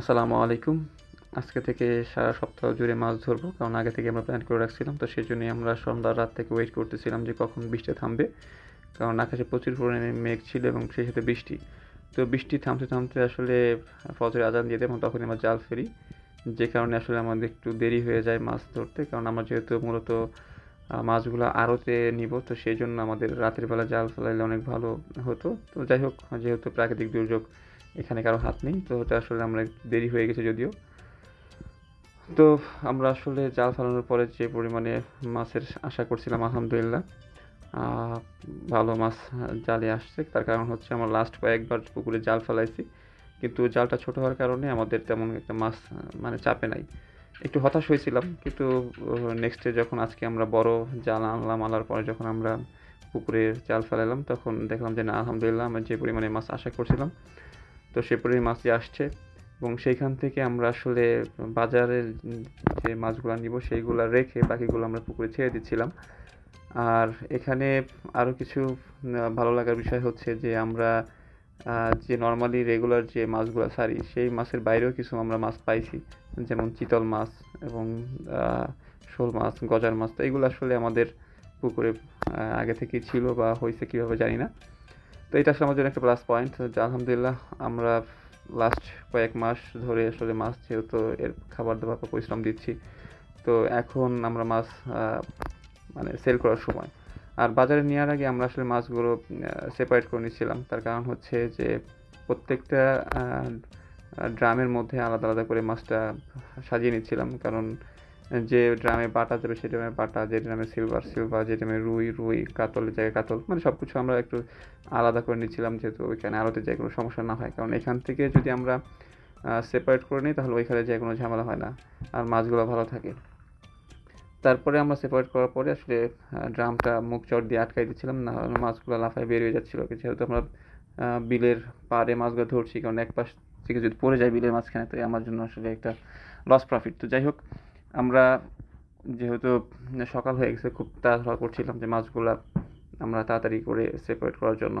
আসসালামু আলাইকুম। আজকে থেকে সারা সপ্তাহ জুড়ে মাছ ধরবো, কারণ আগে থেকে আমরা প্ল্যান করে রাখছিলাম, তো সেই জন্যই আমরা সন্ধ্যা রাত থেকে ওয়েট করতেছিলাম যে কখন বৃষ্টি থামবে, কারণ আকাশে প্রচুর পরিমাণে মেঘ ছিল এবং সেই সাথে বৃষ্টি। তো বৃষ্টি থামতে থামতে আসলে ফজরের আজান দিয়ে এবং তখনই আমরা জাল ফেরি যে কারণে আসলে আমাদের একটু দেরি হয়ে যায় মাছ ধরতে, কারণ আমরা যেহেতু মূলত মাছগুলো আড়তে নিব, তো সেই জন্য আমাদের রাতের বেলা জাল ফেলাইলে অনেক ভালো হতো। তো যাই হোক, যেহেতু প্রাকৃতিক দুর্যোগ এখানে কারও হাত নেই, তো ওটা আসলে আমরা দেরি হয়ে গেছে যদিও। তো আমরা আসলে জাল ফেলানোর পরে যে পরিমাণে মাছের আশা করছিলাম, আলহামদুলিল্লাহ ভালো মাছ জালে আসছে। তার কারণ হচ্ছে আমরা লাস্ট কয়েকবার পুকুরে জাল ফেলাইছি, কিন্তু জালটা ছোট হওয়ার কারণে আমাদের তেমন একটা মাছ মানে চাপে নাই। একটু হতাশ হয়েছিলাম, কিন্তু নেক্সটে যখন আজকে আমরা বড় জাল আনলাম, আনার পরে যখন আমরা পুকুরে জাল ফেলালাম তখন দেখলাম যে না, আলহামদুলিল্লাহ, আমরা যে পরিমাণে মাছ আশা করছিলাম তো সে মাছই আসছে এবং সেইখান থেকে আমরা আসলে বাজারের যে মাছগুলো নিব, সেইগুলো রেখে বাকিগুলো আমরা পুকুরে ছেড়ে দিচ্ছিলাম। আর এখানে আরও কিছু ভালো লাগার বিষয় হচ্ছে যে আমরা যে নর্মালি রেগুলার যে মাছগুলো ছাড়ি সেই মাছের বাইরেও কিছু আমরা মাছ পাইছি। যেমন চিতল মাছ এবং শোল মাছ, গজার মাছ, তো এগুলো আসলে আমাদের পুকুরে আগে থেকেই ছিল বা হয়েছে কীভাবে জানি না। তো এটা আসলে আমার জন্য একটা প্লাস পয়েন্ট যে আলহামদুলিল্লাহ আমরা লাস্ট কয়েক মাস ধরে আসলে মাছ যেহেতু এর খাবার দাবার পরিশ্রম দিচ্ছি, তো এখন আমরা মাছ মানে সেল করার সময়। আর বাজারে নেওয়ার আগে আমরা আসলে মাছগুলো সেপারেট করে নিচ্ছিলাম। তার কারণ হচ্ছে যে প্রত্যেকটা ড্রামের মধ্যে আলাদা আলাদা করে মাছটা সাজিয়ে নিচ্ছিলাম। কারণ যে ড্রামে বাটা যাবে, সেই ড্রামে বাটা যে ড্রামে সিলভার সিলভার যে ড্রামে রুই রুই, কাতলের জায়গায় কাতল মানে সব কিছু আমরা একটু আলাদা করে নিচ্ছিলাম যেহেতু ওইখানে আলোতে যায়, কোনো সমস্যা না হয়। কারণ এখান থেকে যদি আমরা সেপারেট করে নিই, তাহলে ওইখানে যায় কোনো ঝামেলা হয় না। আর মাছগুলো ভালো থাকে। তারপরে আমরা সেপারেট করার পরে আসলে ড্রামটা মুখ চট দিয়ে আটকাই দিচ্ছিলাম, না মাছগুলো লাফায় বের হয়ে যাচ্ছিল যেহেতু আমরা বিলের পাড়ে মাছগুলো ধরছি, কারণ এক পাশ থেকে যদি পড়ে যায় বিলের মাঝখানে তো আমার জন্য আসলে একটা লস প্রফিট তো যাই হোক আমরা যেহেতু সকাল হয়ে গেছে, খুব তাড়াহুড়া করছিলাম যে মাছগুলো আমরা তাড়াতাড়ি করে সেপারেট করার জন্য।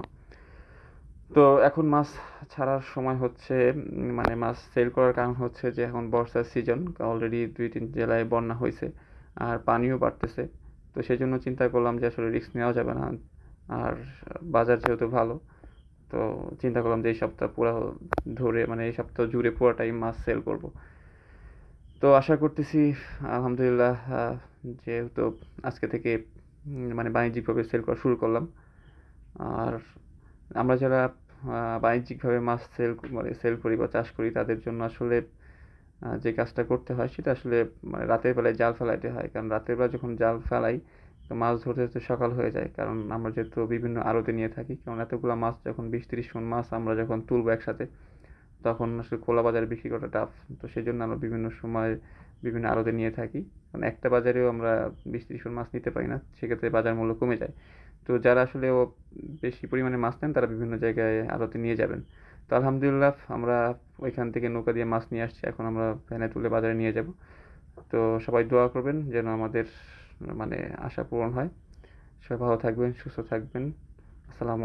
তো এখন মাছ ছাড়ার সময় হচ্ছে মানে মাছ সেল করার কারণ হচ্ছে যে এখন বর্ষার সিজন অলরেডি দুই তিন জেলায় বন্যা হয়েছে আর পানিও বাড়তেছে। তো সেই জন্য চিন্তা করলাম যে আসলে রিস্ক নেওয়া যাবে না। আর বাজার যেহেতু ভালো, তো চিন্তা করলাম যে এই সপ্তাহ পুরো ধরে মানে এই সপ্তাহ জুড়ে পুরোটাই মাছ সেল করব। তো আশা করতেছি, আলহামদুলিল্লাহ যেহেতু আজকে থেকে মানে বাণিজ্যিকভাবে সেল করা শুরু করলাম। আর আমরা যারা বাণিজ্যিকভাবে মাছ সেল মানে সেল করি বা চাষ করি, তাদের জন্য আসলে যে কাজটা করতে হয়, সেটা আসলে মানে রাতের বেলায় জাল ফেলাইতে হয়। কারণ রাতের বেলা যখন জাল ফেলাই, তো মাছ ধরতে ধরতে সকাল হয়ে যায়। কারণ আমরা যেহেতু বিভিন্ন আড়তে নিয়ে থাকি, কারণ এতগুলো মাছ, যখন বিশ তিরিশ মাছ আমরা যখন তুলবো একসাথে তখন আসলে খোলা বাজারে বিক্রি করা টাফ তো সেই জন্য আমরা বিভিন্ন সময় বিভিন্ন আড়তে নিয়ে থাকি। কারণ একটা বাজারেও আমরা বিশ তিরিশ মণ মাছ নিতে পারি না, সেক্ষেত্রে বাজার মূল্য কমে যায়। তো যারা আসলে বেশি পরিমাণে মাছ নেন, তারা বিভিন্ন জায়গায় আড়তে নিয়ে যাবেন। তো আলহামদুলিল্লাহ আমরা ওইখান থেকে নৌকা দিয়ে মাছ নিয়ে আসছি, এখন আমরা ভ্যানে তুলে বাজারে নিয়ে যাব। তো সবাই দোয়া করবেন যেন আমাদের মানে আশা পূরণ হয়। সবাই ভালো থাকবেন, সুস্থ থাকবেন। আসসালামু